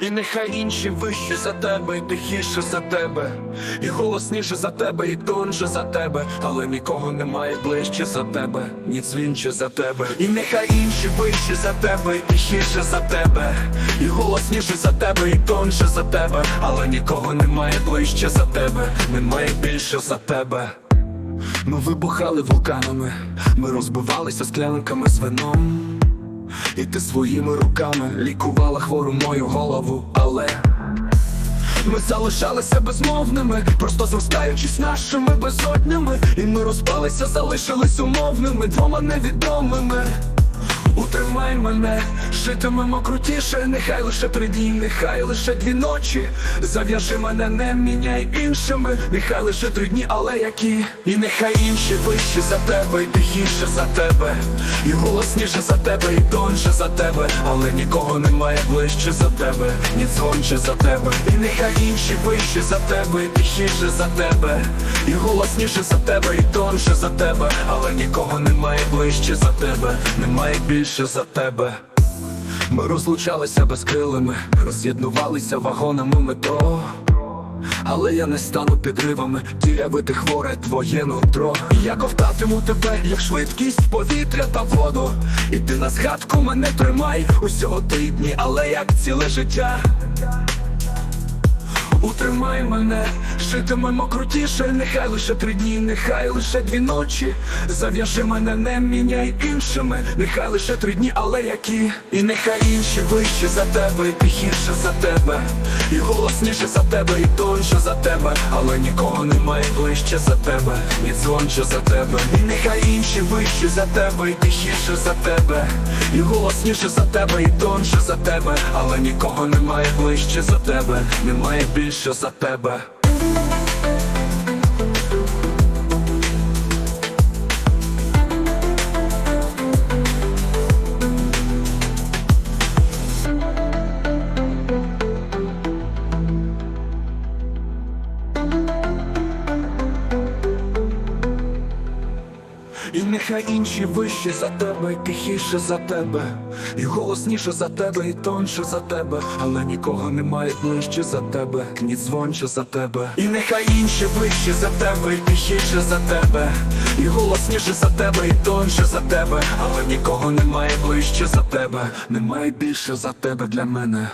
І нехай інші вищі за тебе, і тихіше за тебе, і голосніше за тебе, і тонше за тебе, але нікого немає ближче за тебе, ні дзвінче за тебе. І нехай інші вищі за тебе, і тихіше за тебе, і голосніше за тебе, і тонше за тебе, але нікого немає ближче за тебе, немає більше за тебе. Ми вибухали вулканами, ми розбивалися склянками з вином. І ти своїми руками лікувала хвору мою голову, але ми залишалися безмовними, просто зростаючись нашими безоднями, і ми розпалися, залишились умовними, двома невідомими. Утримай мене, житимемо крутіше, нехай лише три дні, нехай лише дві ночі. Зав'яжи мене, не міняй іншими, нехай лише три дні, але які. І нехай інші вищі за тебе, і тихіше за тебе, і голосніше за тебе, і тонше за тебе, але нікого немає ближче за тебе, ні дзвонче за тебе. І нехай інші вищі за тебе, і тихіше за тебе, і голосніше за тебе, і тонше за тебе, але нікого немає ближче за тебе, немає більше за тебе. Ми розлучалися безкрилими, роз'єднувалися вагонами метро. Але я не стану підривами, дірявити хворе твоє нутро Я ковтатиму тебе, як швидкість, повітря та воду І ти на згадку мене тримай усього три дні, але як ціле життя Утримай мене, житимемо крутіше, нехай лише три дні, нехай лише дві ночі. Зав'яжи мене, не міняй іншими, нехай лише три дні, але які. І нехай інші вищі за тебе, і тихіше за тебе, і голосніше за тебе, і тонше за тебе, але нікого немає ближче за тебе, ні дзвонче за тебе. І нехай інші вищі за тебе, і тихіше за тебе, і голосніше за тебе, і тонше за тебе, але нікого немає ближче за тебе, немає більше за тебе. І нехай інші вищі за тебе, тихіше за тебе, і голосніше за тебе, і тонше за тебе, але нікого немає ближче за тебе, ні дзвонче за тебе. І нехай інші вищі за тебе, і тихіше за тебе, і голосніше за тебе, і тонше за тебе, але нікого немає ближче за тебе, немає більше за тебе для мене.